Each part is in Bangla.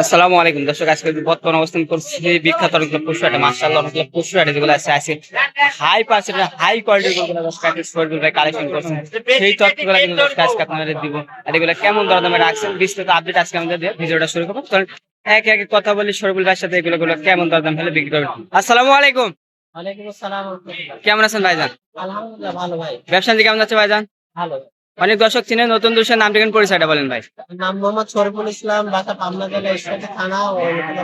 আসসালামু আলাইকুম। দর্শক আজকে বর্তমান অবস্থান করছি বিখ্যাত অনেকগুলো পশু হাটে মার্শাল্লাহ অনেকগুলো পশু হাটে যেগুলো আছে আছে হাই পার্সেন্ট হাই কোয়ালিটির গরুগুলো দর্শক আজকে শহীদুল ভাই কালেকশন করছেন সেই তথ্যগুলো কিন্তু দর্শক আজকে আপনাদের দিব। আর এগুলো কেমন দরদামে রাখছেন বিস্তারিত আপডেট আজকে আমাদের ভিডিওটা শুরু করব। চলুন একে একে কথা বলি শরীফুল ভাইয়ের সাথে এগুলো গুলো কেমন দরদাম হলে বিক্রি করবেন। আসসালামু আলাইকুম। কেমন আছেন ভাইজান? আলহামদুলিল্লাহ ভালো ভাই। ব্যবসা কেমন যাচ্ছে ভাইজান? ভালো। অনেক দর্শক চিনে নতুন দর্শক নাম ঠিকানা পরিচয়টা বলেন ভাই। নাম মোহাম্মদ শরীফুল ইসলাম বাসা পাবনা জেলা ঈশ্বরদী থানা ও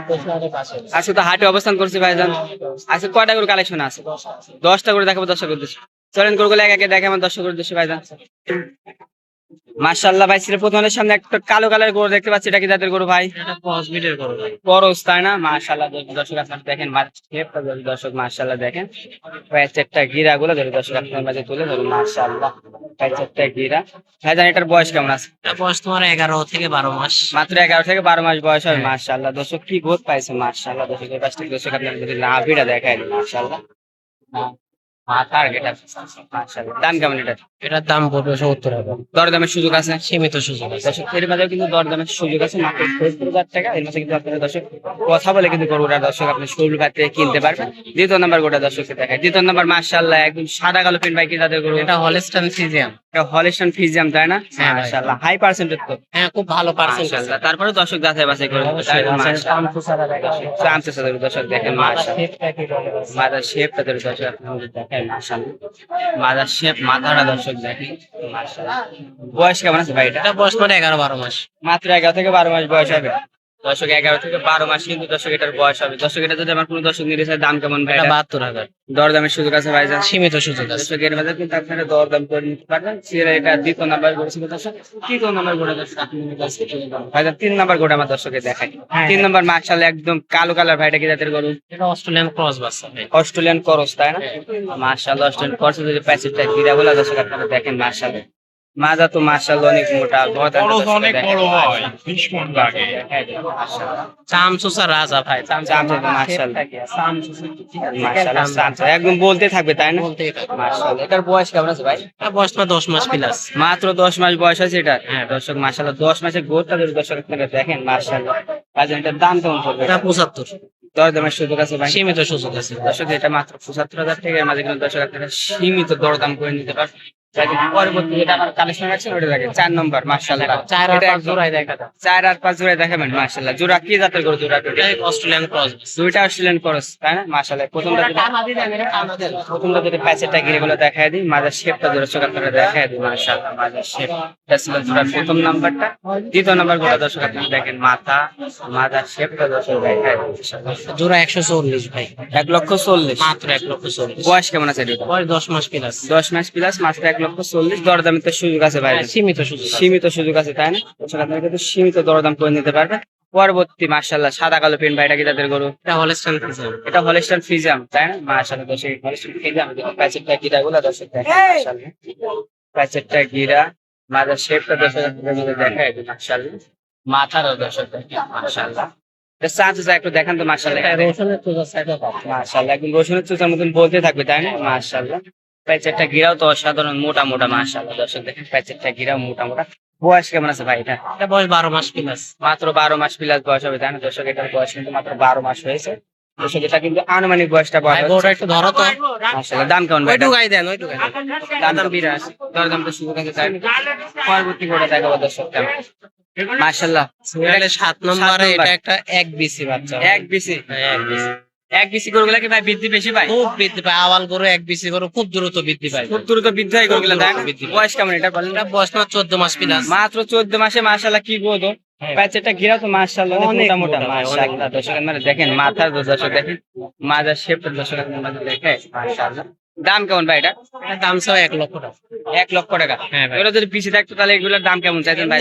বসুয়ারের পাশে। আজকে তো হাটে অবস্থান করছি ভাইজান। আজকে কয়টা করে কালেকশন আছে? দশটা করে দেখাবো দর্শক উদ্দেশ্যে। চলেন গরুগুলো এক একে দেখে আমার দর্শক উদ্দেশ্যে ভাইজান। মার্শাল্লাহ ভাই ছিল প্রথমের সামনে একটা কালো কালার গরু দেখতে পাচ্ছি। এটা কি জাতের গরু ভাই? ক্রস ভাই। বরস তাই না? মার্শাল্লাহ দর্শক আপনারা দেখেন দর্শক মার্শাল্লাহ দেখেন প্যাচেরটা গিরা গুলো ধরে দর্শক আপনার মাঝে তুলে ধরুন মার্শাল্লাহ প্যাচেরটা গিরা। ভাইজান এটার বয়স কেমন আছে? বয়স তোমার এগারো থেকে বারো মাস। মাত্র এগারো থেকে বারো মাস বয়স হবে মার্শাল্লাহ দর্শক কি বোধ পাইছে দর্শক দর্শক আপনার যদি নাভিটা দেখায় মার্শাল্লাহ মাথার গেটা দাম কেমন এটা? এটার দাম পড়বে সত্তর হাজার। দরদামের সুযোগ আছে? সীমিত সুযোগ আছে। দর্শক এর মাঝেও কিন্তু দরদামের সুযোগ আছে। মাত্র সত্তর হাজার টাকা। এর মাঝে কিন্তু আপনারা দর্শক কথা বলে কিন্তু গরুটা দর্শক আপনি কিনতে পারবেন। দ্বিতীয় নাম্বার গোটা দর্শককে দেখায় দ্বিতীয় নাম্বার মার্শাল্লাহ একদম সাদা কালো পেন বাইক যাদের গরু? এটা হলস্টান ফিজিয়াম হলিস্টন ফিজিয়াম তাই না? হ্যাঁ। মার্শাল্লাহ হাই পার্সেন্টেজ তো। হ্যাঁ খুব ভালো পার্সেন্ট মার্শাল্লাহ তারপরে দর্শক যাচাই বাছাই করে দর্শক দেখেন মার্শাল্লাহ মাদার শেপটা ধরে দর্শক আপনাদের দেখেন মাদার শেপ মাথাটা দর্শক দেখেন। মার্শাল্লাহ বয়স কেমন আছে ভাই? এটা বয়স মানে এগারো বারো মাস। মাত্র এগারো থেকে বারো মাস বয়স হবে। দর্শক এগারো থেকে বারো মাস কিন্তু দর্শক এটার বয়স হবে। দর্শক এটা যদি আমার কোনো দর্শক নিতে চায় দাম কেমন ভাই? বাহাত্তর হাজার। দরদামের সুযোগ আছে ভাইজান সীমিত সুযোগ আছে। দর্শক এর কিন্তু আপনারা দরদাম করে নিতে পারবেন। সেটা এটা দ্বিতীয় নাম্বার করেছিল দর্শক। তৃতীয় নাম্বার দর্শক পারবেন। ভাইজান তিন নাম্বার গোটা আমার দর্শকে দেখাই। হ্যাঁ। তিন নাম্বার মার্শাল একদম কালো কালার ভাইটা কি জাতের গরু? এটা অস্ট্রেলিয়ান ক্রস বাচ্চা ভাই। অস্ট্রেলিয়ান ক্রস তাই না? মার্শাল অস্ট্রেলিয়ান করস যদি প্যাসেজটা গিরা বলে দর্শক আপনারা দেখেন মার্শাল মাজা তো মার্শাল অনেক মোটা অনেক বড় হয় বিশ মন লাগে চামচুসা রাজা ভাই চামচা তো মাশাআল্লাহ। মাশাআল্লাহ, একদম বলতে থাকবে তাই না? মার্শাল এটার বয়স কেমন আছে ভাই? বয়স তোমার দশ মাস প্লাস মাত্র দশ মাস বয়স আছে এটা? হ্যাঁ। দর্শক মাসাল্লাহ দশ মাসের গোড়টা যদি দর্শক আপনারা দেখেন বাজার এটার দাম কেমন পড়বে? এটা পঁচাত্তর। দশ দামের সুযোগ আছে ভাই? সীমিত সুযোগ আছে। দর্শক এটা মাত্র পঁচাত্তর হাজার এর মাঝে কিন্তু দর্শক আপনারা সীমিত দরদাম করে নিতে হোক, পরবর্তী যেটা আমার কালেকশন রাখছেন ওটা দেখেন চার নম্বর মার্শাল্লাহ চার আর পাঁচ জোড়ায় দেখা চার আর পাঁচ জোড়ায় দেখাবেন মার্শাল্লাহ জোড়া কি জাতের করে জোড়া অস্ট্রেলিয়ান ক্রস দুইটা অস্ট্রেলিয়ান করস তাই না? মার্শাল্লাহ প্রথমটা প্রথমটা যেটা প্যাচেরটা গিরে গুলো দেখায় দিই মাজার শেপটা দর্শক আপনারা দেখায় দিই মার্শাল্লাহ মাজার শেপ। এটা ছিল জোড়ার প্রথম নাম্বারটা দ্বিতীয় নাম্বার দর্শক আপনারা দেখেন মাথা মাজার শেপটা দর্শক দেখায় জোড়া একশো চল্লিশ ভাই। এক লক্ষ চল্লিশ। মাত্র এক লক্ষ চল্লিশ। বয়স কেমন আছে বয়স দশ মাস প্লাস দশ মাস প্লাস মাত্র এক লক্ষ চল্লিশ দরদামের তো সুযোগ আছে ভাই। সীমিত সুযোগ সীমিত সুযোগ আছে তাই না? আপনারা কিন্তু সীমিত দরদাম করে নিতে পারবেন। পরবর্তী মার্শাল্লাহ সাদা কালো পেন ভাইটা কি তাদের গরু? এটা হলস্টান ফিজিয়াম এটা ফিজাম তাই না? দর্শক ফিজাম প্যাচেটটা গিরা গুলো দর্শক মাশাআল্লাহ। প্যাচেটটা গিরা মাথার শেপটা দর্শক দেখায় মাশাআল্লাহ। দর্শক চাঁদ একটু দেখান তো মাশাআল্লাহ। এটা রসুনের সাইডে পাবো। একদম রসুনের চুচার মতন বলতে থাকবে তাই না? মাশাআল্লাহ। প্যাচেটটা গিরাও তো অসাধারণ মোটা মোটা মাশাআল্লাহ। দর্শক দেখেন প্যাচেটটা গিরাও মোটা মোটা। বয়স কেমন আছে ভাই এটা? এটা বয়স বারো মাস প্লাস মাত্র বারো মাস প্লাস বয়স হবে তাই না দর্শক এটার বয়স কিন্তু মাত্র বারো মাস হয়েছে। দর্শক এটা কিন্তু আনুমানিক বয়সটা ভাই বয়স একটু ধরো তো। মাশাআল্লাহ দাম কেমন ভাই? ঢুকাই দেন ওই ঢুকাই দেন। দাম দাম বিরাশি দরদাম তো শুরু থেকে তাই পরবর্তী করে দেখাবো দর্শক মাশাআল্লাহ। সাত নম্বরে নম্বর। এটা একটা এক বিসি বাচ্চা। এক বিসি? হ্যাঁ, এক বিসি। এক বিসি গরুগুলা কি ভাই বৃদ্ধি বেশি পায়? খুব বৃদ্ধি পায়। আওয়াল গরু এক বিসি গরু খুব দ্রুত বৃদ্ধি পায়। খুব দ্রুত বৃদ্ধি হয় না? বৃদ্ধি বয়স কেমন এটা বলেন? এটা বয়স না চোদ্দ মাস প্লাস মাত্র চোদ্দ মাসে মাশাআল্লাহ কি গোদ প্যাচেটা ঘিরা তো মাশাআল্লাহ অনেক মোটা ভাই, মাশাআল্লাহ। দর্শক আপনারা দেখেন মাথার দর্শক দেখেন মাজার শেপটা দর্শক আপনারা দেখে মাশাআল্লাহ। দাম কেমন ভাই এটা? দাম সব এক লক্ষ টাকা। এক লক্ষ টাকা। হ্যাঁ ভাই। এগুলো যদি পিছিয়ে থাকতো তাহলে এগুলোর দাম কেমন চাইতেন ভাই?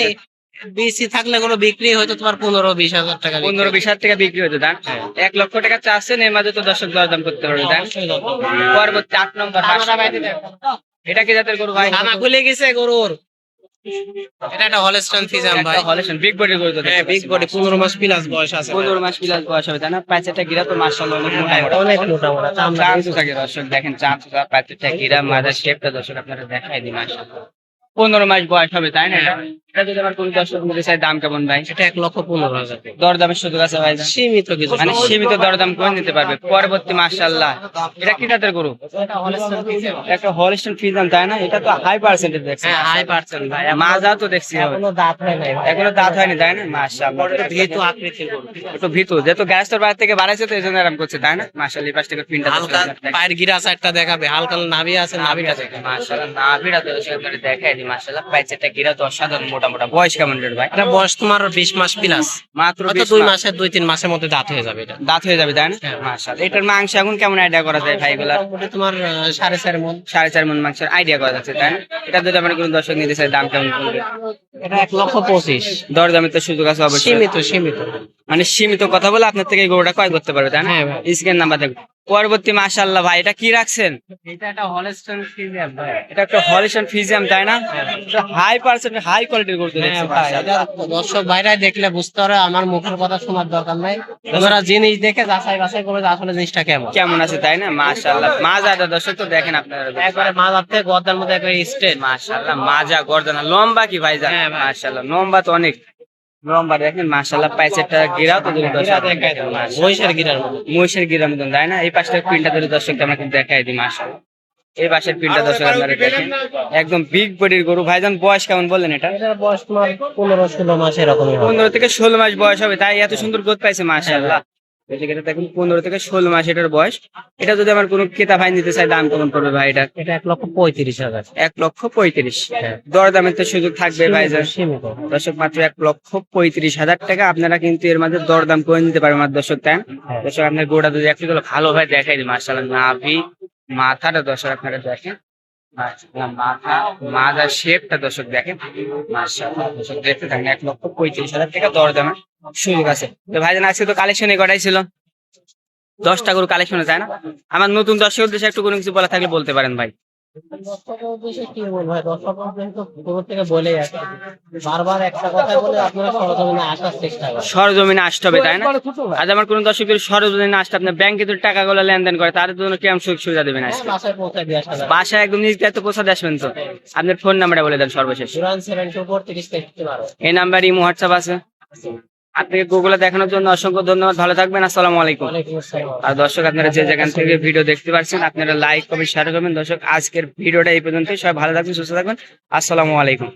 বিসি থাকলে কোনো বিক্রি হয়তো তোমার পনেরো বিশ হাজার টাকা পনেরো বিশ হাজার টাকা বিক্রি হতো দাম হ্যাঁ। এক লক্ষ টাকা চাচ্ছেন এর মাঝে তো দর্শক দরদাম করতে পারবে দরকার। পরবর্তী আট নম্বর এটা কি জাতের গরু ভাই? খানা খুলে গেছে গরুর। এটা একটা হলস্টান ফিজাম ভাই। বিগ বডি গরু হ্যাঁ বিগ বডি পনেরো মাস প্লাস বয়স আছে ভাই। পনেরো মাস প্লাস বয়স হবে তাই না? প্যাচেটা গিরা তো মার্শাল্লাহ অনেক মোটা মোটা। অনেক মোটা মোটা চামড়া থাকে দর্শক দেখেন চান্স প্যাচেটা গিরা মাদার শেপটা দর্শক আপনারা দেখাই দিই মার্শাল্লাহ পনেরো মাস বয়স হবে তাই না? এটা এটা যদি আমার কোনো দর্শক নিতে চাই দাম কেমন ভাই? এটা এক লক্ষ পনেরো হাজার। দরদামের সুযোগ আছে ভাই? সীমিত কিছু। মানে সীমিত দরদাম করে নিতে পারবে? পরবর্তী মাশাআল্লাহ। এটা কি জাতের গরু। একটা হলিস্টন ফিজাম তাই না? এটা তো হাই পার্সেন্টেজ দেখছি। হ্যাঁ হাই পার্সেন্ট ভাই। মাজা তো দেখছি এখনও দাঁত হয় হয়নি তাই না? আকৃতির গরু। একটু ভিতু। যেহেতু গ্যাস বাইরে থেকে বাড়াইছে তো এই জন্য আরাম করছে তাই না? মাশাআল্লাহ এই পাশ থেকে পিনটা হালকা পায়ের গিরা সাইডটা দেখাবে। হালকা নাভি আছে নাভিটা দেখাবে মাশাআল্লাহ নাভিটা তো সেখানে দেখাই দি মাশাআল্লাহ। পাইছেটা গিরা তো অসাধারণ বয়স কেমন ভাই? এটা বয়স তোমার বিশ মাস প্লাস মাত্র দুই মাস। দুই তিন মাসের মধ্যে দাঁত হয়ে যাবে এটা। দাঁত হয়ে যাবে তাই না? হ্যাঁ। এটার মাংস এখন কেমন আইডিয়া করা যায় ভাই এগুলা তোমার সাড়ে চার মন। সাড়ে চার মন মাংসের আইডিয়া করা যাচ্ছে তাই না? এটা যদি আমার কোনো দর্শক নিতে চাই দাম কেমন পড়বে? এটা এক লক্ষ পঁচিশ। দর দামের তো সুযোগ আছে অবশ্যই। সীমিত সীমিত। মানে সীমিত কথা বলে আপনার থেকে গরুটা ক্রয় করতে পারবে তাই না? হ্যাঁ ভাই। স্ক্যান নাম্বার দেখুন। পরবর্তী মাশাআল্লাহ ভাই এটা কি রাখছেন? এটা একটা ভাই। এটা একটা হলিস্টন ফিজিয়াম তাই না? হাই পার্সেন্ট হাই কোয়ালিটির গরু তো হ্যাঁ দর্শক দেখলে বুঝতে পারে আমার মুখের কথা শোনার দরকার নাই। ওনারা জিনিস দেখে যাচাই বাছাই করবে আসলে জিনিসটা কেমন। কেমন আছে তাই না? দর্শক তো দেখেন আপনারা। একবারে মাজার থেকে গদ্দার মধ্যে একবারে স্ট্রেট মাশাআল্লাহ মাজা গর্দানা লম্বা কি ভাই হ্যাঁ ভাই। মাশাআল্লাহ লম্বা তো অনেক। লম্বা দেখেন গিরাও তো দেবো মহিষের গিরার মহিষের গিরার মতন তাই না? এই পাশটার পিনটা আমরা কিন্তু দেখাই দিই মাশাআল্লাহ। এই পিনটা দর্শক আপনারা দেখেন একদম বিগ বডির গরু। ভাইজান বয়স কেমন বললেন এটা? বয়স তোমার পনেরো ষোলো মাস এরকমই পনেরো থেকে ষোলো মাস বয়স হবে তাই এত সুন্দর গ্রোথ পাইছে মাশাআল্লাহ। দেখুন পনেরো থেকে ষোলো মাস এটার বয়স। এটা যদি আমার কোনো ক্রেতা ভাই নিতে চাই দাম কেমন পড়বে ভাই এটা? এটা এক লক্ষ পঁয়ত্রিশ হাজার। এক লক্ষ পঁয়ত্রিশ। হ্যাঁ। দরদামের তো সুযোগ থাকবে সীমিত দর্শক মাত্র এক লক্ষ পঁয়ত্রিশ হাজার টাকা আপনারা কিন্তু এর মধ্যে দরদাম করে নিতে পারবেন আমার দর্শক তাই হ্যাঁ। দর্শক আপনার গোড়া যদি একটু ভালো ভাবে দেখাই দিই মার্শাল্লাহ নাভি মাথাটা দর্শক আপনারা দেখেন। মাথা মাথার শেপটা দর্শক দেখেন। মার্শাল্লাহ দর্শক দেখতে থাকেন এক লক্ষ পঁয়ত্রিশ হাজার টাকা দরদামের সুযোগ আছে। তো ভাইজান আজকে তো কালেকশনে কটাই ছিল। দশটা করে কালেকশনে তাই না? আমার নতুন দর্শক উদ্দেশ্যে একটু কোনো কিছু বলা থাকলে বলতে পারেন ভাই। দর্শকের তো সরজমিনে আসতে হবে তাই না? আজ আমার কোন দর্শক যদি সরজমিনে আসতে আপনার ব্যাংকে যদি টাকাগুলো লেনদেন করে তাদের জন্য কেমন সুযোগ সুবিধা দেবেন আজকে? বাসায় একদম নিজ দায়িত্ব পৌঁছাতে আসবেন তো? আপনার ফোন নাম্বারটা বলে দেন সর্বশেষ। এই নাম্বার ইমো হোয়াটসঅ্যাপ আছে। আপনাকে গুগলে দেখানোর জন্য অসংখ্য ধন্যবাদ। ভালো থাকবেন আসসালামু আলাইকুম। আর দর্শক আপনারা যে যেখান থেকে ভিডিও দেখতে পাচ্ছেন আপনারা লাইক কমেন্ট শেয়ার করবেন। দর্শক আজকের ভিডিওটা এই পর্যন্ত সবাই ভালো থাকবেন সুস্থ থাকবেন। আসসালামু আলাইকুম।